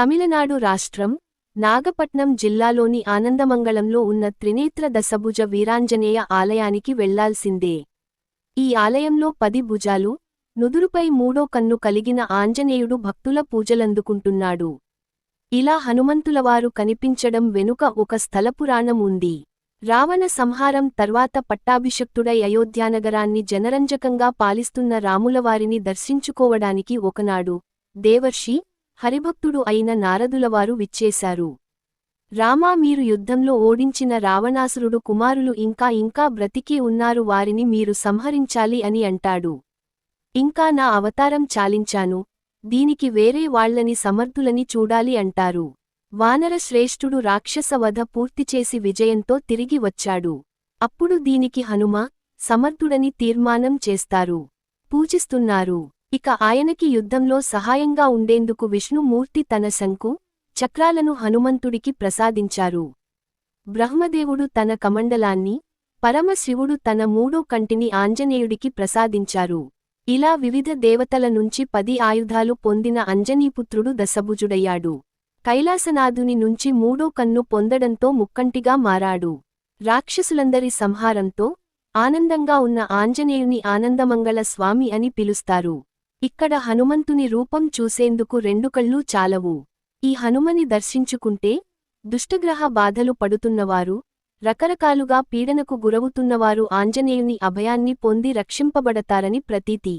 తమిళనాడు రాష్ట్రం నాగపట్నం జిల్లాలోని ఆనందమంగళంలో ఉన్న త్రినేత్ర దశభుజ వీరాంజనేయ ఆలయానికి వెళ్ళాల్సిందే. ఈ ఆలయంలో పది భుజాలు నుదురుపై మూడో కన్ను కలిగిన ఆంజనేయుడు భక్తుల పూజలందుకుంటున్నాడు. ఇలా హనుమంతులవారు కనిపించడం వెనుక ఒక స్థలపురాణం ఉంది. రావణ సంహారం తర్వాత పట్టాభిషక్తుడై అయోధ్యానగరాన్ని జనరంజకంగా పాలిస్తున్న రాములవారిని దర్శించుకోవడానికి ఒకనాడు దేవర్షి హరిభక్తుడు అయిన నారదులవారు విచ్చేశారు. రామా మీరు యుద్ధంలో ఓడించిన రావణాసురుడు కుమారులు ఇంకా ఇంకా బ్రతికి ఉన్నారు వారిని మీరు సంహరించాలి అని అంటాడు. ఇంకా నా అవతారం చాలించాను. దీనికి వేరే వాళ్ళని సమర్థులని చూడాలి అంటారు. వానర శ్రేష్ఠుడు రాక్షస వధ పూర్తిచేసి విజయంతో తిరిగి వచ్చాడు. అప్పుడు దీనికి హనుమ సమర్థుడని తీర్మానం చేస్తారు. పూజిస్తున్నారు. ఇక ఆయనకి యుద్ధంలో సహాయంగా ఉండేందుకు విష్ణుమూర్తి తన శంకు చక్రాలను హనుమంతుడికి ప్రసాదించారు. బ్రహ్మదేవుడు తన కమండలాన్ని పరమశివుడు తన మూడో కంటిని ఆంజనేయుడికి ప్రసాదించారు. ఇలా వివిధ దేవతల నుంచి పది ఆయుధాలు పొందిన అంజనీపుత్రుడు దశభుజుడయ్యాడు. కైలాసనాథుని నుంచి మూడో కన్ను పొందడంతో ముక్కంటిగా మారాడు. రాక్షసులందరి సంహారంతో ఆనందంగా ఉన్న ఆంజనేయుని ఆనందమంగళ స్వామి అని పిలుస్తారు. ఇక్కడ హనుమంతుని రూపం చూసేందుకు రెండు కళ్ళూ చాలవు. ఈ హనుమని దర్శించుకుంటే దుష్టగ్రహ బాధలు పడుతున్నవారు రకరకాలుగా పీడనకు గురవుతున్నవారు ఆంజనేయుని అభయాన్ని పొంది రక్షింపబడతారని ప్రతీతి.